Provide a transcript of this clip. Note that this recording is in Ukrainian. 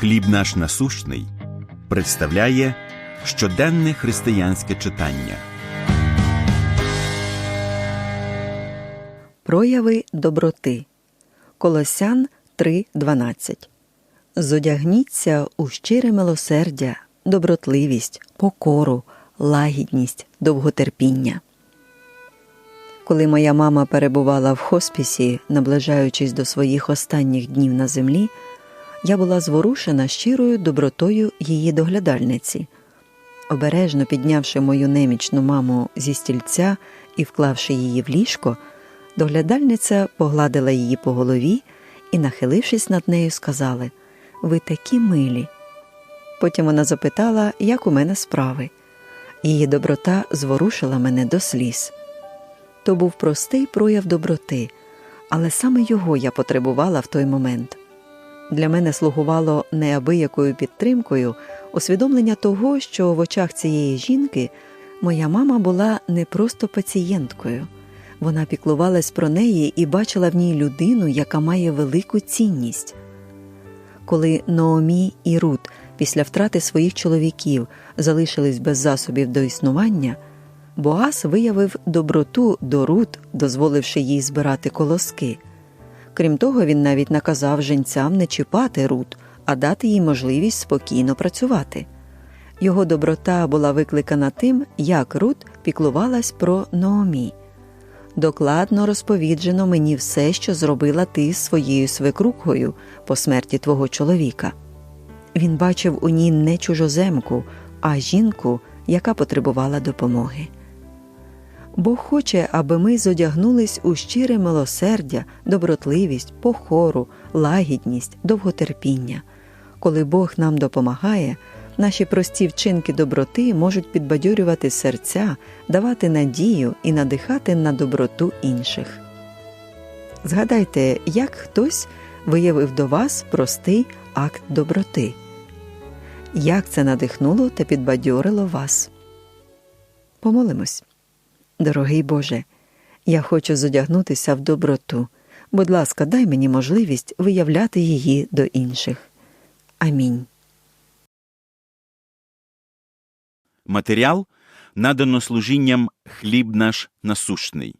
Хліб наш насущний представляє щоденне християнське читання. Прояви доброти. Колосян 3.12. Зодягніться у щире милосердя, добротливість, покору, лагідність, довготерпіння. Коли моя мама перебувала в хоспісі, наближаючись до своїх останніх днів на землі, я була зворушена щирою добротою її доглядальниці. Обережно піднявши мою немічну маму зі стільця і вклавши її в ліжко, доглядальниця погладила її по голові і, нахилившись над нею, сказали Ви такі милі. Потім вона запитала, як у мене справи. Її доброта зворушила мене до сліз. То був простий прояв доброти, але саме його я потребувала в той момент. Для мене слугувало неабиякою підтримкою усвідомлення того, що в очах цієї жінки моя мама була не просто пацієнткою, вона піклувалась про неї і бачила в ній людину, яка має велику цінність. Коли Ноомі і Рут після втрати своїх чоловіків залишились без засобів до існування, Боас виявив доброту до Рут, дозволивши їй збирати колоски. Крім того, він навіть наказав женцям не чіпати Рут, а дати їй можливість спокійно працювати. Його доброта була викликана тим, як Рут піклувалась про Ноомі. Докладно розповіджено мені все, що зробила ти з своєю свекрухою по смерті твого чоловіка. Він бачив у ній не чужоземку, а жінку, яка потребувала допомоги. Бог хоче, аби ми зодягнулись у щире милосердя, добротливість, покору, лагідність, довготерпіння. Коли Бог нам допомагає, наші прості вчинки доброти можуть підбадьорювати серця, давати надію і надихати на доброту інших. Згадайте, як хтось виявив до вас простий акт доброти, як це надихнуло та підбадьорило вас. Помолимось. Дорогий Боже, я хочу зодягнутися в доброту. Будь ласка, дай мені можливість виявляти її до інших. Амінь. Матеріал надано служінням Хліб наш насущний.